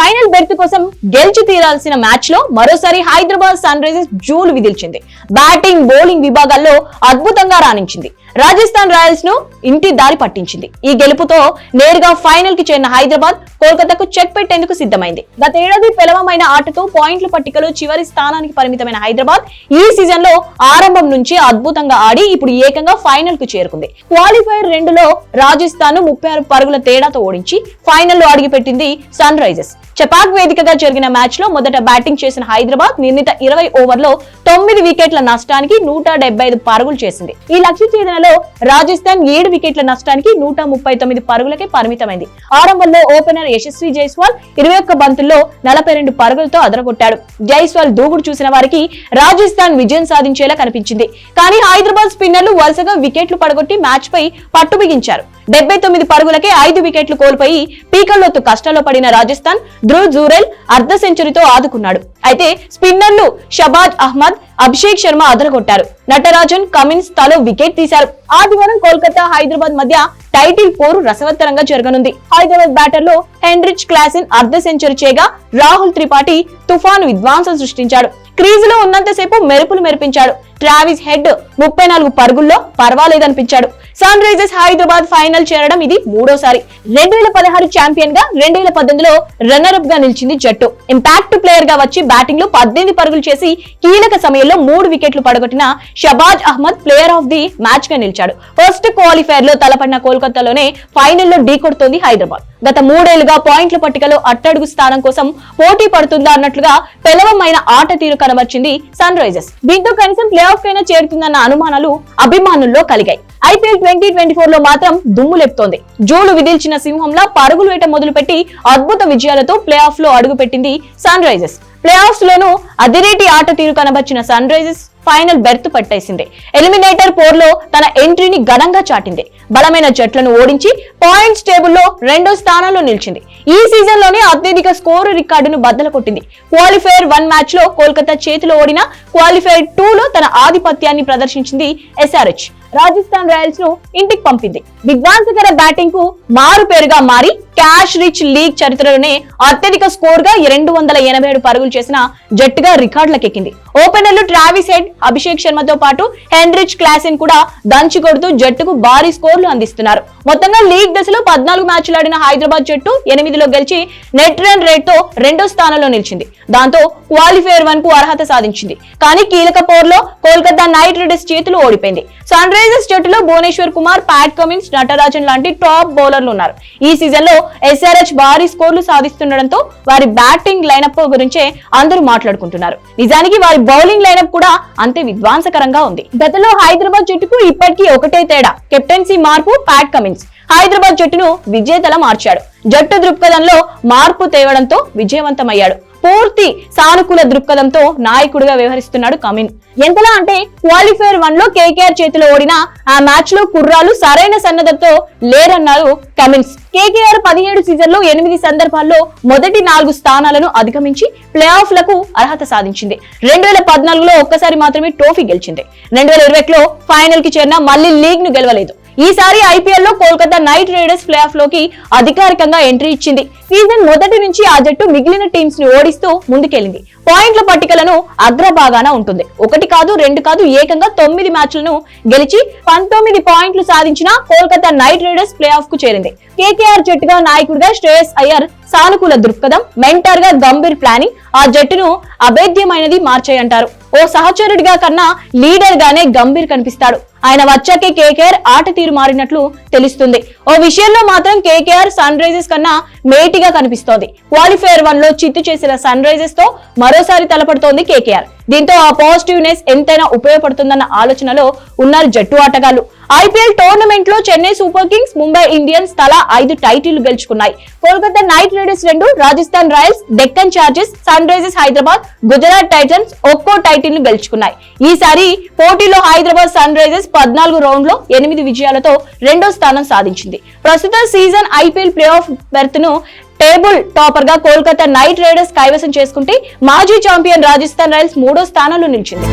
Final berth కోసం గెలిచి తీరాల్సిన మ్యాచ్లో మరోసారి హైదరాబాద్ సన్ రైజర్స్ జూలు విదిల్చింది. బ్యాటింగ్ బౌలింగ్ విభాగాల్లో అద్భుతంగా రాణించింది. రాజస్థాన్ రాయల్స్ను ఇంటి దారి పట్టించింది. ఈ గెలుపుతో నేరుగా ఫైనల్కి చేరిన హైదరాబాద్ కోల్కతాకు చెక్ పెట్టేందుకు సిద్ధమైంది. గత ఏడాది పెలవమైన ఆటతో పాయింట్ల పట్టికలో చివరి స్థానానికి పరిమితమైన హైదరాబాద్ ఈ సీజన్లో ఆరంభం నుంచి అద్భుతంగా ఆడి ఇప్పుడు ఏకంగా ఫైనల్కు చేరుకుంది. క్వాలిఫైర్ రెండులో రాజస్థాన్ ముప్పై ఆరు పరుగుల తేడాతో ఓడించి ఫైనల్లో అడుగుపెట్టింది సన్ రైజర్స్. చపాక్ వేదికగా జరిగిన మ్యాచ్లో మొదట బ్యాటింగ్ చేసిన హైదరాబాద్ నిర్ణీత ఇరవై ఓవర్లో తొమ్మిది వికెట్ల నష్టానికి నూట డెబ్బై ఐదు పరుగులు చేసింది. ఈ లక్ష్య ఛేదనలో రాజస్థాన్ ఏడు వికెట్ల నష్టానికి నూట ముప్పై తొమ్మిది పరుగులకే పరిమితమైంది. ఆరంభంలో ఓపెనర్ యశస్వి జైస్వాల్ ఇరవై ఒక్క బంతుల్లో నలభై రెండు పరుగులతో అదరగొట్టాడు. జైస్వాల్ దూకుడు చూసిన వారికి రాజస్థాన్ విజయం సాధించేలా కనిపించింది. కానీ హైదరాబాద్ స్పిన్నర్లు వరుసగా వికెట్లు పడగొట్టి మ్యాచ్ పై పట్టు బిగించారు. డెబ్బై తొమ్మిది పరుగులకే ఐదు వికెట్లు కోల్పోయి పీకల్లోతు కష్టాల్లో పడిన రాజస్థాన్ ధ్రువ్ జూరెల్ అర్ధ సెంచరీతో ఆదుకున్నాడు. అయితే స్పిన్నర్లు షబాజ్ అహ్మద్ అభిషేక్ శర్మ అదరగొట్టారు. నటరాజన్ కమిన్స్ తలో వికెట్ తీశారు. ఆదివారం కోల్కతా హైదరాబాద్ మధ్య టైటిల్ పోరు రసవత్తరంగా జరగనుంది. హైదరాబాద్ బ్యాటర్లో హెన్రిచ్ క్లాసిన్ అర్ధ సెంచరీ చేయగా రాహుల్ త్రిపాఠి తుఫాను విధ్వంసం సృష్టించాడు. క్రీజులో ఉన్నంతసేపు మెరుపులు మెరిపించాడు. ట్రావిస్ హెడ్ ముప్పై నాలుగు పరుగుల్లో పర్వాలేదనిపించాడు. సన్ రైజర్స్ హైదరాబాద్ ఫైనల్ చేరడం ఇది మూడోసారి. రెండు వేల పదహారు ఛాంపియన్గా రెండు వేల పద్దెనిమిదిలో రన్నర్ అప్గా నిలిచింది జట్టు. ఇంపాక్ట్ ప్లేయర్గా వచ్చి బ్యాటింగ్లో పద్దెనిమిది పరుగులు చేసి కీలక సమయంలో మూడు వికెట్లు పడగొట్టిన Shahbaz Ahmed player of the మ్యాచ్గా నిలిచాడు. ఫస్ట్ క్వాలిఫైర్లో తలపడిన కోల్కతాలోనే ఫైనల్లో ఢీకొడుతోంది హైదరాబాద్. గత మూడేళ్ళుగా పాయింట్ల పట్టికలో అట్టడుగు స్థానం కోసం పోటీ పడుతుందా అన్నట్లుగా పెలవమైన ఆట తీరు కనబర్చింది సన్ రైజర్స్. దీంతో కనీసం ప్లే ఆఫ్ చేరుతుందన్న అనుమానాలు అభిమానుల్లో కలిగాయి. ఐపీఎల్ ట్వంటీ ట్వంటీ ఫోర్లో మాత్రం దుమ్ము లేపుతోంది. జోలు విదిల్చిన సింహంలా పరుగులు వేట మొదలుపెట్టి అద్భుత విజయాలతో ప్లే ఆఫ్లో అడుగుపెట్టింది సన్ రైజర్స్ ప్లే ఆఫ్స్ లోనూ అదిరేటి ఆట తీరు కనబర్చిన సన్ రైజర్స్ ఫైనల్ బెర్త్ పట్టేసింది. ఎలిమినేటర్ పోర్లో తన ఎంట్రీని ఘనంగా చాటింది. బలమైన జట్లను ఓడించి పాయింట్స్ టేబుల్లో రెండో స్థానంలో నిలిచింది. ఈ సీజన్లోనే అత్యధిక స్కోరు రికార్డును బద్దలు కొట్టింది క్వాలిఫైర్ వన్ మ్యాచ్లో కోల్కతా చేతిలో ఓడిన క్వాలిఫైర్ టూ లో తన ఆధిపత్యాన్ని ప్రదర్శించింది ఎస్ఆర్హెచ్. రాజస్థాన్ రాయల్స్ను ఇంటికి పంపింది. విధ్వంసకర బ్యాటింగ్కు మారు పేరుగా మారి క్యాష్ రిచ్ లీగ్ చరిత్రలోనే అత్యధిక స్కోర్గా రెండు వందల ఎనభై ఏడు పరుగులు చేసిన జట్టుగా రికార్డులకెక్కింది. ఓపెనర్లు ట్రావిస్ హెడ్ అభిషేక్ శర్మతో పాటు హెన్రిచ్ క్లాసిన్ కూడా దంచి కొడుతూ జట్టుకు భారీ స్కోర్లు అందిస్తున్నారు. మొత్తంగా లీగ్ దశలో పద్నాలుగు మ్యాచ్లు ఆడిన హైదరాబాద్ జట్టు ఎనిమిదిలో గెలిచి నెట్ రన్ రేట్తో రెండో స్థానంలో నిలిచింది. దాంతో క్వాలిఫైర్ వన్కు అర్హత సాధించింది. కానీ కీలక పోర్లో కోల్కతా నైట్ రైడర్స్ చేతులు ఓడిపోయింది. సన్ రైజర్స్ జట్టులో భువనేశ్వర్ కుమార్ ప్యాట్ కమిన్స్ నటరాజన్ లాంటి టాప్ బౌలర్లు ఉన్నారు. ఈ సీజన్లో ఎస్ఆర్హెచ్ భారీ స్కోర్లు సాధిస్తుండటంతో వారి బ్యాటింగ్ లైనప్ గురించే అందరూ మాట్లాడుకుంటున్నారు. నిజానికి వారి బౌలింగ్ లైనప్ కూడా అంతే విధ్వంసకరంగా ఉంది. గతంలో హైదరాబాద్ జట్టుకు ఇప్పటికీ ఒకటే తేడా కెప్టెన్సీ మార్పు ప్యాట్ కమిన్స్. హైదరాబాద్ జట్టును విజేతల మార్చాడు. జట్టు దృక్పథంలో మార్పు తేవడంతో విజయవంతమయ్యాడు. పూర్తి సానుకూల దృక్పథంతో నాయకుడిగా వ్యవహరిస్తున్నాడు కమిన్. ఎంతలా అంటే క్వాలిఫైర్ వన్లో కేకేఆర్ చేతిలో ఓడిన ఆ మ్యాచ్లో కుర్రాలు సరైన సన్నద్ధతో లేరన్నారు కమిన్స్. కేకేఆర్ పదిహేడు సీజన్లో ఎనిమిది సందర్భాల్లో మొదటి నాలుగు స్థానాలను అధిగమించి ప్లే ఆఫ్లకు అర్హత సాధించింది. రెండు వేల పద్నాలుగులో ఒక్కసారి మాత్రమే ట్రోఫీ గెలిచింది. రెండు వేల ఇరవైలో ఫైనల్కి చేరిన మళ్ళీ లీగ్ను గెలవలేదు. ఈసారి ఐపీఎల్లో కోల్కతా నైట్ రైడర్స్ ప్లే ఆఫ్లోకి అధికారికంగా ఎంట్రీ ఇచ్చింది. సీజన్ మొదటి నుంచి ఆ జట్టు మిగిలిన టీమ్స్ని ఓడిస్తూ ముందుకెళ్ళింది పాయింట్ల పట్టికలను అగ్రభాగాన ఉంటుంది. ఒకటి కాదు రెండు కాదు ఏకంగా తొమ్మిది మ్యాచ్లను గెలిచి పంతొమ్మిది పాయింట్లు సాధించిన కోల్కతా నైట్ రైడర్స్ ప్లే ఆఫ్కు చేరింది. కేకేఆర్ జట్టుగా నాయకుడిగా శ్రేయస్ అయ్యర్ సానుకూల దృక్పథం మెంటర్గా గంభీర్ ప్లానింగ్ ఆ జట్టును అభేద్యమైనది మార్చాయంటారు ఓ సహచరుడిగా కన్నా లీడర్ గానే గంభీర్ కనిపిస్తాడు. ఆయన వచ్చాకే కేకేఆర్ ఆట తీరు మారినట్లు తెలుస్తుంది. ఓ విషయంలో మాత్రం కేకేఆర్ సన్ రైజర్స్ కన్నా మేటిగా కనిపిస్తోంది. క్వాలిఫైర్ వన్లో చిత్తు చేసిన సన్ రైజర్స్తో మరో మరోసారి తలపడుతోంది కేకేఆర్. దీంతో ఆ పాజిటివ్నెస్ ఎంతైనా ఉపయోగపడుతుందన్న ఆలోచనలో ఉన్నారు జట్టు ఆటగాళ్ళు ఐపీఎల్ టోర్నమెంట్లో Chennai super kings Mumbai Indians తలా ఐదు టైటిల్ గెలుచుకున్నాయి. కోల్కతా నైట్ రైడర్స్ రెండు Rajasthan royals Deccan chargers sunrisers Hyderabad Gujarat titans ఒక్కో టైటిల్ను గెలుచుకున్నాయి. ఈసారి పోటీలో హైదరాబాద్ సన్ రైజర్స్ పద్నాలుగు రౌండ్లో ఎనిమిది విజయాలతో రెండో స్థానం సాధించింది. ప్రస్తుత సీజన్ ఐపీఎల్ ప్లే ఆఫ్ బెర్త్ను టేబుల్ టాపర్గా కోల్కతా నైట్ రైడర్స్ కైవసం చేసుకుంటే మాజీ చాంపియన్ రాజస్థాన్ రాయల్స్ మూడో స్థానంలో నిలిచింది.